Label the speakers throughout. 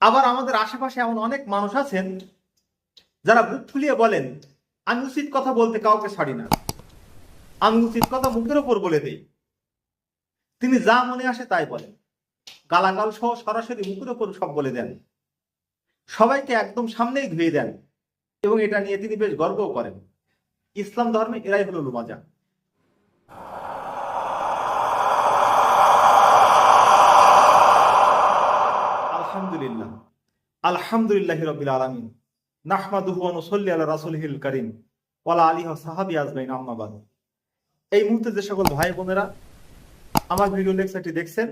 Speaker 1: আবার আমাদের আশেপাশে এমন অনেক মানুষ আছেন যারা বুক ফুলিয়ে বলেন, আমি উচিত কথা বলতে কাউকে ছাড়ি না। আমি উচিত কথা মুখের ওপর বলে দেই। তিনি যা মনে আসে তাই বলেন। গালাগাল সহ সরাসরি মুখের ওপর সব বলে দেন। সবাইকে একদম সামনেই ধুয়ে দেন। এবং এটা নিয়ে তিনি বেশ গর্বও করেন। ইসলাম ধর্মে এরাই হলো লুমাজা আলহামদুলিল্লাহ। আলহামদুলিল্লাহ রবিল আলমিন। নাহমাদুহু ওয়া নুসাল্লি আলা রাসূলিহিল কারীম ওয়ালা ওয়া সাহাবি আজমাইন এই মুহূর্তে যে সকল ভাই বোনেরা আমার ভিডিও লেকচারটি দেখছেন,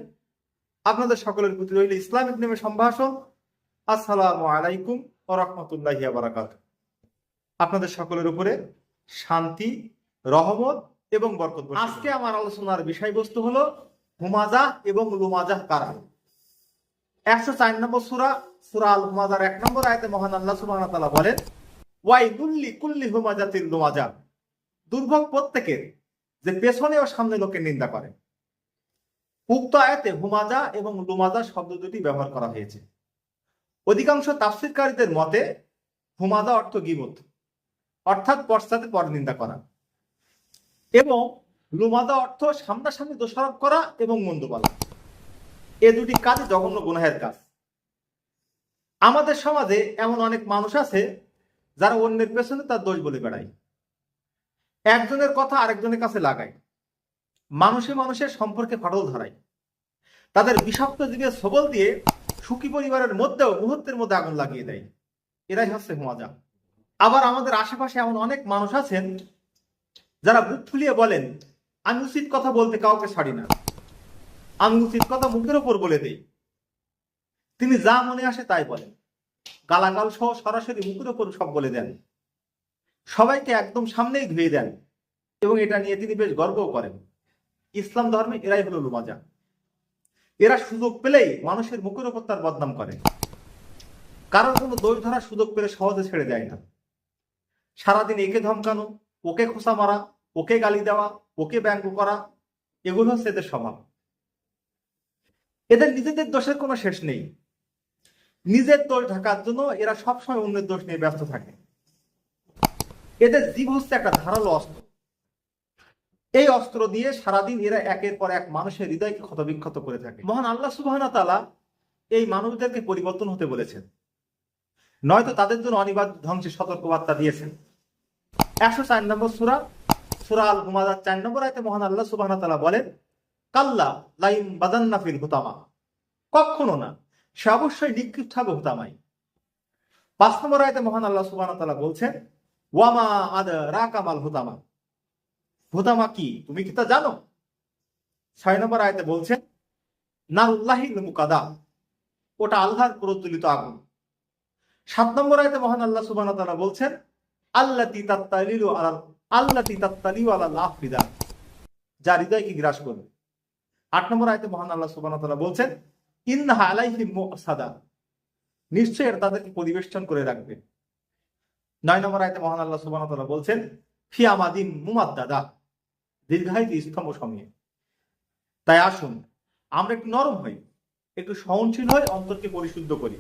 Speaker 1: আপনাদের সকলের প্রতি রইল ইসলামিক নেমে সম্ভাষণ। আসসালামু আলাইকুম ওয়া রাহমাতুল্লাহি ওয়া বারাকাতুহু। আপনাদের সকলের উপরে শান্তি, রহমত এবং বরকত আজকে আমার আলোচনার বিষয়বস্তু হলো হুমাজা এবং লুমাজা কারা? একশো চার নম্বর সুরা সুরা আল হুমাজার এক নম্বর আয়তে মহান আল্লাহ সুবহান তাআলা বলেন ওয়াই দুল্লি কুল্লি হুমাজাতিল লুমাজা। দুর্ভোগ প্রত্যেকের যে পেছনে ও সামনে লোকের নিন্দা করে। উক্ত আয়াতে হুমাজা এবং লুমাজা শব্দ দুটি ব্যবহার করা হয়েছে। অধিকাংশ তাফসিরকারীদের মতে, হুমাজা অর্থ গিবত, অর্থাৎ পশ্চাতে পর নিন্দা করা এবং লুমাদা অর্থ সামনাসামনি দোষারোপ করা এবং মন্দ বলা। এ দুটি কাজ জঘন্য গুনাহের কাজ। আমাদের সমাজে এমন অনেক মানুষ আছে, যারা অন্যের পেছনে তার দোষ বলে বেড়ায়। একজনের কথা আরেকজনের কাছে লাগায়। মানুষে মানুষের সম্পর্কে ফাটল ধরায়। তাদের বিষাক্ত দিকে সবল দিয়ে সুখী পরিবারের মধ্যেও মুহূর্তের মধ্যে আগুন লাগিয়ে দেয়। এরাই হচ্ছে হুমাজা আবার আমাদের আশেপাশে এমন অনেক মানুষ আছেন, যারা বুক ফুলিয়ে বলেন, আমি উচিত কথা বলতে কাউকে ছাড়ি না। আমি উচিত কথা মুখের ওপর বলে দেই। তিনি যা মনে আসে তাই বলেন। গালাগাল সহ সরাসরি মুখের ওপর সব বলে দেন। সবাইকে একদম সামনেই ধুয়ে দেন এবং এটা নিয়ে তিনি বেশ গর্বও করেন। ইসলাম ধর্মে এরাই হলো লুমাজা। এরা সুযোগ পেলেই মানুষের মুখের ওপর তার বদনাম করে। কারোর কোনো দোষ ধরার সুযোগ পেলে সহজে ছেড়ে দেয় না। সারাদিন একে ধমকানো, ওকে খোসা মারা, ওকে গালি দেওয়া, ওকে ব্যঙ্গ করা, এগুলো হচ্ছে এদের স্বভাব। এদের নিজেদের দোষের কোনো শেষ নেই। নিজের দোষ ঢাকার জন্য এরা সবসময় অন্যের দোষ নিয়ে ব্যস্ত থাকে। এদের জীব হচ্ছে একটা ধারালো অস্ত্র। এই অস্ত্র দিয়ে সারাদিন এরা একের পর এক মানুষের হৃদয়কে ক্ষতবিক্ষত করে থাকে। মহান আল্লাহ সুবাহ তালা এই মানুষদেরকে পরিবর্তন হতে বলেছেন। নয়তো তাদের জন্য অনিবার্য ধ্বংসের সতর্কবার্তা দিয়েছেন। একশো চার নম্বর সুরা সুরা আল হুমাজার চার নম্বর আয়তে মহান আল্লাহ সুবাহ তালা বলেন কাল্লা লাইন বাদান্না ফিল হুতামা। কখনো না, সে অবশ্যই নিক্ষিপ্ত হবে হুতামাই। পাঁচ নম্বর আয়তে মহান আল্লাহ সুবাহ তালা বলছেন, ওয়ামা আদ রাকামাল হুতামা। হুতামা কি? তুমি কি তা জানো? ছয় নম্বর আয়তে বলছেন নারুল্লাহিল মুকাদা। ওটা আল্লাহর প্রজ্বলিত আগুন। সাত নম্বর আয়তে মহান আল্লাহ সুবাহ তালা বলছেন আল্লাহ তিতাত্তালিল আলাল আল্লাহ তিতাত্তালিউ আলা লাফিদা যা হৃদয়কে গ্রাস করবে? আট নম্বর আয়তে মহান আল্লাহ সুবহানাহু বলছেন মুসাদা নিশ্চয় এরা তাদেরকে পরিবেষ্টন করে রাখবে। নয় নম্বর আয়তে মহান আল্লাহ সুবহানাহু বলছেন, ফি আমাদিন মুমাদ্দাদা দীর্ঘায়িত স্তম্ভ সময়ে তাই আসুন, আমরা একটু নরম হই, একটু সহনশীল হয়ে অন্তরকে পরিশুদ্ধ করি।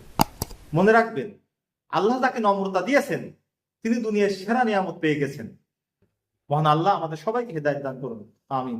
Speaker 1: মনে রাখবেন, আল্লাহ তাকে নম্রতা দিয়েছেন, তিনি দুনিয়ার সেরা নিয়ামত পেয়ে গেছেন। মহান আল্লাহ আমাদের সবাইকে হেদায়ত দান করুন। আমিন।